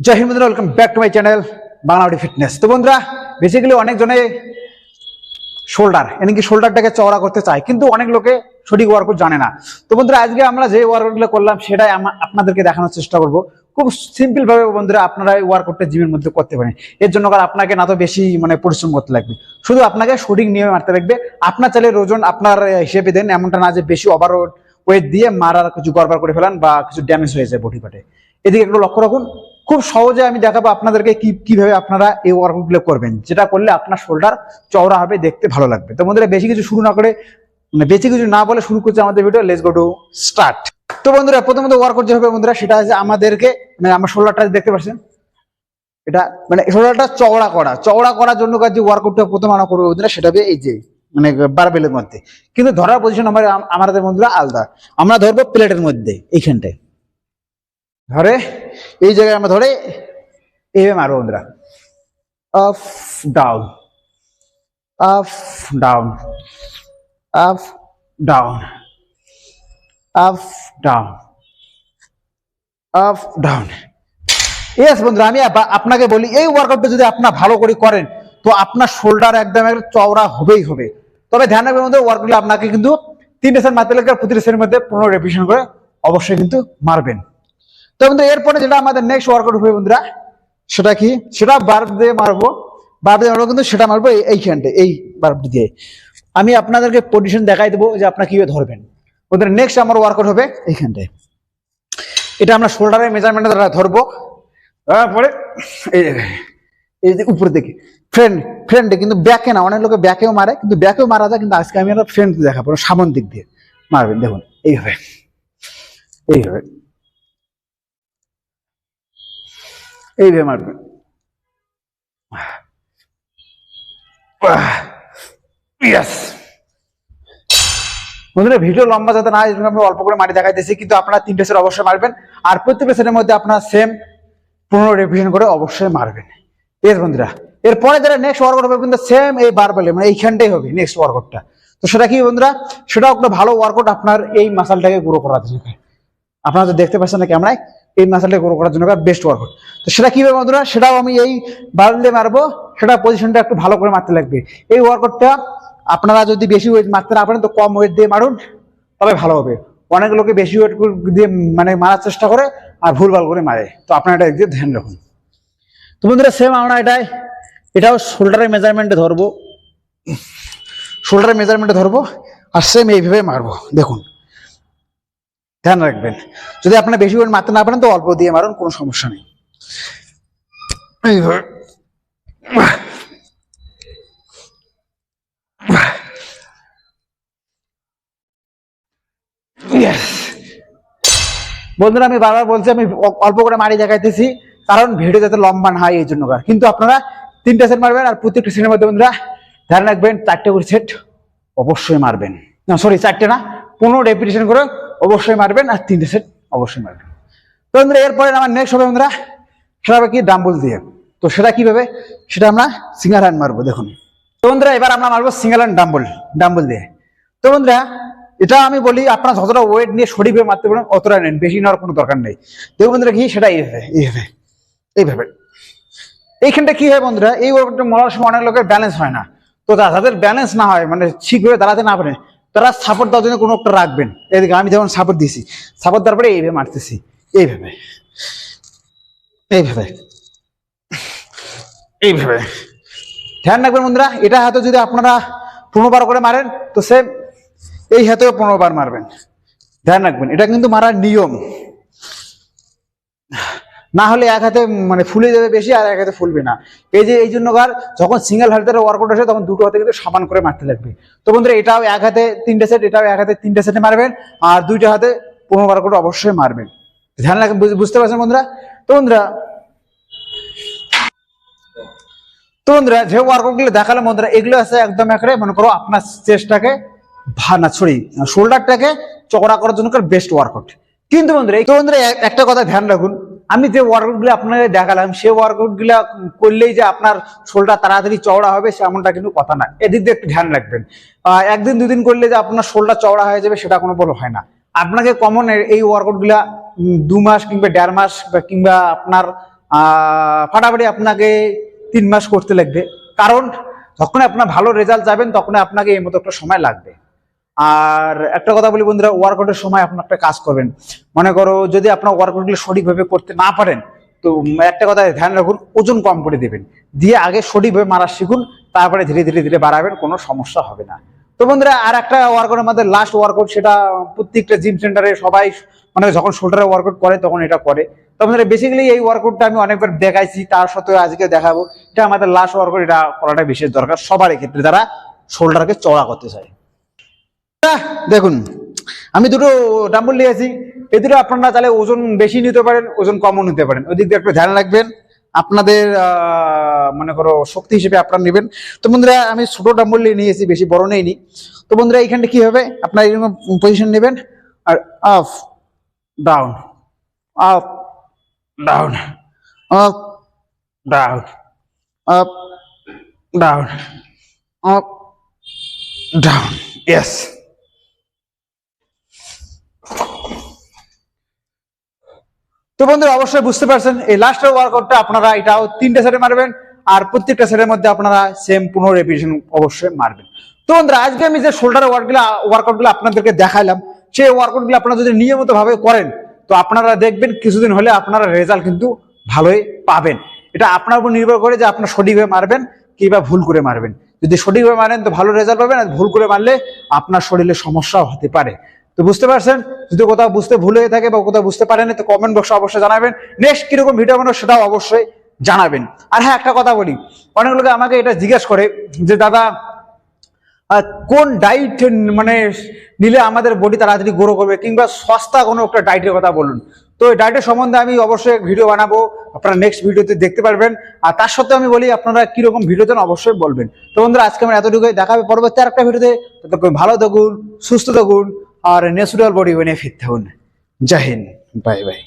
জয় হিন্দ বন্ধুরা welcome back to my channel Banglabari fitness তো বন্ধুরা বেসিক্যালি অনেকজনে শোল্ডার এমনকি শোল্ডারটাকে চওড়া করতে চায়, কিন্তু অনেক লোকে সঠিক ওয়ার্কআউট জানে না। তো বন্ধুরা, আজকে আমরা যে ওয়ার্কআউটগুলো করলাম, সেটাই আপনাদেরকে দেখানোর চেষ্টা করব। খুব সিম্পল ভাবে বন্ধুরা, আপনারা এই ওয়ার্কআউটটা জিমের মধ্যে করতে পারেন। এর জন্য কারণ আপনাকে না তো বেশি মানে পরিশ্রম করতে লাগবে। শুধু আপনাকে সঠিক নিয়মে মারতে লাগবে। আপনার চাইলে ওজন আপনার হিসেবে দেন, এমনটা না যে বেশি ওভার ওয়েট দিয়ে মারার কিছু গড়বড় করে ফেলান বা কিছু ড্যামেজ হয়ে যায় বডি পার্টে এদিকে একটু লক্ষ্য রাখুন। খুব সহজে আমি দেখাবো আপনাদেরকে কি, কীভাবে আপনারা এই ওয়ার্কআউটগুলো করবেন। যেটা করলে আপনার শোল্ডার চওড়া হবে, দেখতে ভালো লাগবে। তো বন্ধুরা, বেশি কিছু শুরু না করে মানে বেশি কিছু না বলে শুরু করছে আমাদের video let's go to start তো বন্ধুরা, প্রথমত ওয়ার্কআউট যে হবে বন্ধুরা, সেটা আছে আমাদেরকে মানে আমার শোল্ডারটা দেখতে পাচ্ছেন? এটা মানে শোল্ডারটা চওড়া করা। চওড়া করার জন্য যে ওয়ার্কআউটটা প্রথম আমরা করব বন্ধুরা, সেটা হবে এই যে মানে বারবেলের মধ্যে। কিন্তু ধরার পজিশন আমার আমাদের বন্ধুরা আলাদা। আমরা ধরবো প্লেটের মধ্যে, এইখানটায়। ধরে, এই জায়গায় আমরা ধরে এইভাবে মারবো বন্ধুরা। Up down up down up down up down up down yes বন্ধুরা, আমি আপনাকে বলি, এই ওয়ার্কআউটটা যদি আপনার ভালো করে করেন, তো আপনার শোল্ডার একদম একদম চওড়া হবেই হবে। তবে ধ্যান রাখবেন বন্ধু ওয়ার্কগুলো আপনাকে কিন্তু তিনটে লাগবে আর প্রতিটা সেটের মধ্যে পনেরো রেপিটেশন করে অবশ্যই কিন্তু মারবেন। তো বন্ধু, এরপরে যেটা আমাদের নেক্সট ওয়ার্কআউট হবে বন্ধুরা, সেটা কি? সেটা বার্ব দিয়ে মারবো। বার্ব দিয়ে মারবো কিন্তু সেটা মারবো এই- এইখানটা এই বার্ব দিয়ে। আমি আপনাদেরকে পজিশন দেখাই দেবো যে আপনার কীভাবে ধরবেন। বন্ধুরা নেক্সট আমার ওয়ার্কআউট হবে এইখানটায় এটা আমরা শোল্ডারের মেজারমেন্ট দ্বারা ধরবো। তারপরে এই এই যে উপর দিকে। ফ্রেন্ড ফ্রেন্ডে কিন্তু ব্যাকে না, অনেক লোকে ব্যাকেও মারে, কিন্তু ব্যাকেও মারা যায়, কিন্তু আজকে আমি একটা ফ্রেন্ড দেখাবো সামন দিক দিয়ে। মারবেন, দেখুন, এইভাবে। এইভাবে। এইভাবে মারবেন ইয়াস বন্ধুরা ভিডিও লম্বা যাতে না আমি অল্প করে মারি দেখাইতেছি, কিন্তু আপনারা তিনটে সেট অবশ্যই মারবেন। আর প্রত্যেকটা সেটের মধ্যে আপনারা সেম পনেরো রিভিশন করে অবশ্যই মারবেন। এর বন্ধুরা। এরপরে যারা নেক্সট ওয়ার্কআউট হবে, কিন্তু সেম এই বারবেলে মানে এইখানটাই হবে নেক্সট ওয়ার্কআউটটা তো সেটা কি, বন্ধুরা? সেটাও একটা ভালো ওয়ার্কআউট আপনার এই মাসালটাকে গ্রো জন্য আপনারা তো দেখতে পাচ্ছেন না ক্যামেরায় এই মাসালটা গ্রো করার জন্য বেস্ট ওয়ার্কআউট তো সেটা কি হবে বন্ধুরা? সেটাও আমি এই বারলে মারবো। সেটা পজিশনটা একটু ভালো করে মারতে লাগবে। এই ওয়ার্কআউটটা আপনারা যদি বেশি ওয়েট মারতে না পারেন, তো কম ওয়েট দিয়ে মারুন, তবে ভালো হবে। অনেক লোকে বেশি ওয়েট দিয়ে মানে মারার চেষ্টা করে আর ভুলভাল করে মারে। তো আপনারা এটা একদিকে ধ্যান রাখুন। তো বন্ধুরা সেম আমরা এটাই, এটাও শোল্ডারের মেজারমেন্টে ধরবো। শোল্ডারের মেজারমেন্টে ধরবো। আর সেম এইভাবে মারবো। দেখুন। ধ্যান রাখবেন। যদি আপনারা বেশি ওয়েট মারতে না পারেন, তো অল্প দিয়ে মারুন, কোনো সমস্যা নেই। বন্ধুরা, আমি বারবার বলছি, আমি অল্প করে মারি দেখাইতেছি, কারণ ভিডিও যাতে লম্বা না হয় এই জন্য কার। কিন্তু আপনারা তিনটা সেট মারবেন আর প্রত্যেকটা সেটের মধ্যে বন্ধুরা, ধ্যান রাখবেন, চারটে করে সেট অবশ্যই মারবেন। না সরি চারটে না, পনেরো রেপিটেশন করে অবশ্যই মারবেন আর তিনটে সেট অবশ্যই মারবেন। তো বন্ধুরা, এরপরে আমার নেক্সট হবে বন্ধুরা সেটা হবে কি? ডাম্বল দিয়ে। তো সেটা কীভাবে? সেটা আমরা সিঙ্গার হ্যান্ড মারবো, দেখুন। তো বন্ধুরা, এবার আমরা মারবো সিঙ্গেল হ্যান্ড ডাম্বল ডাম্বল দিয়ে। তো বন্ধুরা, এটা আমি বলি, আপনারা যতটা ওয়েট নিয়ে সঠিকভাবে মারতে পারেন, অতটা নেন, বেশি নেওয়ার কোনো দরকার নেই। দেখুন বন্ধুরা কি, সেটা এইভাবে এইভাবে এইভাবে। এইখানটা কি হয় বন্ধুরা, এই ওয়েটটা মারার সময় অনেক লোকের ব্যালেন্স হয় না। তো যাদের ব্যালেন্স না হয় মানে ঠিকভাবে দাঁড়াতে না পারে তারা সাপোর্ট দেওয়ার জন্য কোনো একটা রাখবেন। এদিকে আমি যেমন সাপোর্ট দিয়েছি সাপোর্ট দেওয়ার পরে এইভাবে মারতেছি, এইভাবে এইভাবে এইভাবে। ধ্যান রাখবেন বন্ধুরা, এটা হাতে যদি আপনারা পনেরো বার করে মারেন, তো সে এই হাতেও পনেরো বার মারবেন। ধ্যান রাখবেন, এটা কিন্তু মারার নিয়ম। না হলে এক হাতে মানে ফুলে যাবে বেশি আর এক হাতে ফুলবে না। এই যে, এই জন্য কার, যখন সিঙ্গেল হাতের ওয়ার্কআউট আসে, তখন দুটো হাতে কিন্তু সমান করে মারতে লাগবে। তো বন্ধুরা, এটাও এক হাতে তিনটে সেট এটাও এক হাতে তিনটে সেটে মারবেন আর দুইটা হাতে বার করে অবশ্যই মারবেন। ধ্যান রাখবেন বুঝ- বুঝতে পারছেন বন্ধুরা? তো বন্ধুরা তো বন্ধুরা, যে ওয়ার্কআউটগুলো দেখালাম বন্ধুরা, এগুলো আছে একদম একরে মনে করো, আপনার চেস্টটাকে না সরি শোল্ডারটাকে চকড়া করার জন্য বেস্ট ওয়ার্কআউট কিন্তু বন্ধুরা তো বন্ধুরা একটা কথা ধ্যান রাখুন আমি যে ওয়ার্কআউটগুলো আপনাদের দেখালাম সেই ওয়ার্কআউটগুলা করলেই যে আপনার শোল্ডার তাড়াতাড়ি চওড়া হবে সেমনটা কিন্তু কথা না। এদিক দিয়ে একটু ধ্যান রাখবেন। একদিন দুদিন করলে যে আপনার শোল্ডার চওড়া হয়ে যাবে, সেটা কোনো বড় হয় না। আপনাকে কমন এই ওয়ার্কআউটগুলা দু মাস কিংবা দেড় মাস কিংবা আপনার ফাটাফাটি আপনাকে তিন মাস করতে লাগবে। কারণ যখন আপনার ভালো রেজাল্ট যাবেন তখন আপনাকে এই মতো একটা সময় লাগবে। আর একটা কথা বলি বন্ধুরা ওয়ার্কআউটের সময় আপনি একটা কাজ করবেন। মনে করো যদি আপনার ওয়ার্কআউটগুলো সঠিকভাবে করতে না পারেন, তো একটা কথা ধ্যান রাখুন, ওজন কম করে দেবেন। দিয়ে আগে সঠিকভাবে মারা শিখুন, তারপরে ধীরে ধীরে ধীরে বাড়াবেন, কোনো সমস্যা হবে না। তো বন্ধুরা, আর একটা ওয়ার্কআউট আমাদের লাস্ট ওয়ার্কআউট সেটা প্রত্যেকটা জিম সেন্টারে সবাই মানে যখন শোল্ডারে ওয়ার্কআউট করে, তখন এটা করে। তো বন্ধুরা বেসিক্যালি এই ওয়ার্কআউটটা আমি অনেকবার দেখাইছি, তার সত্ত্বেও আজকে দেখাবো। এটা আমাদের লাস্ট ওয়ার্কআউট এটা করাটা বিশেষ দরকার সবার ক্ষেত্রে যারা শোল্ডারকে চড়া করতে চায়। দেখুন, আমি দুটো ডাম্বল নিয়েছি এই দুটো আপনারা তাহলে ওজন বেশি নিতে পারেন, ওজন কমও নিতে পারেন। ওই দিক দিয়ে একটু ধ্যান রাখবেন। আপনাদের মনে করো, শক্তি হিসেবে আপনারা নেবেন। তো বন্ধুরা, আমি ছোটো ডাম্বল নিয়ে নিয়েছি, বেশি বড় নেইনি। তো বন্ধুরা, এইখানটা কি হবে? আপনারা এরকম পজিশন নেবেন আর up down up down up down up down up down yes তো বন্ধুরা, অবশ্যই বুঝতে পারছেন, এই লাস্টের ওয়ার্কআউটটা আপনারা এটাও তিনটা সেটে মারবেন, আর প্রত্যেকটা সেটের মধ্যে আপনারা সেম পনেরো রেপিটেশন অবশ্যই মারবেন। তো বন্ধুরা, আজকে আমি যে শোল্ডার ওয়ার্কগুলো ওয়ার্কআউটগুলো আপনাদেরকে দেখাইলাম, সেই ওয়ার্কআউটগুলো আপনারা যদি নিয়মিত ভাবে করেন, তো আপনারা দেখবেন কিছুদিন হলে আপনারা রেজাল্ট কিন্তু ভালোই পাবেন। এটা আপনার উপর নির্ভর করে যে আপনার সঠিকভাবে মারবেন কিংবা ভুল করে মারবেন। যদি সঠিকভাবে মারেন, তো ভালো রেজাল্ট পাবেন, আর ভুল করে মারলে আপনার শরীরে সমস্যাও হতে পারে। তো বুঝতে পারছেন? যদি কোথাও বুঝতে ভুল হয়ে থাকে বা কোথাও বুঝতে পারেন তো কমেন্ট বক্সে অবশ্যই জানাবেন। নেক্সট কীরকম ভিডিও বানাবো সেটাও অবশ্যই জানাবেন। আর হ্যাঁ একটা কথা বলি। অনেক লোকে আমাকে এটা জিজ্ঞেস করে যে, দাদা কোন ডাইট মানে নিলে আমাদের বডি তাড়াতাড়ি গ্রো করবে? কিংবা সস্তা কোনো একটা ডাইটের কথা বলুন। তো এই ডাইটের সম্বন্ধে আমি অবশ্যই ভিডিও বানাবো। আপনারা নেক্সট ভিডিওতে দেখতে পারবেন। আর তার সত্ত্বেও আমি বলি, আপনারা কীরকম ভিডিও দেন অবশ্যই বলবেন। তো বন্ধুরা, আজকে আমার এতটুকুই। দেখাবে পরবর্তী আর একটা ভিডিওতে ভালো থাকুন, সুস্থ থাকুন। আর ন্যাচুরাল বডি বানিয়ে ফিরতে থাকুন জাহিন বাই বাই।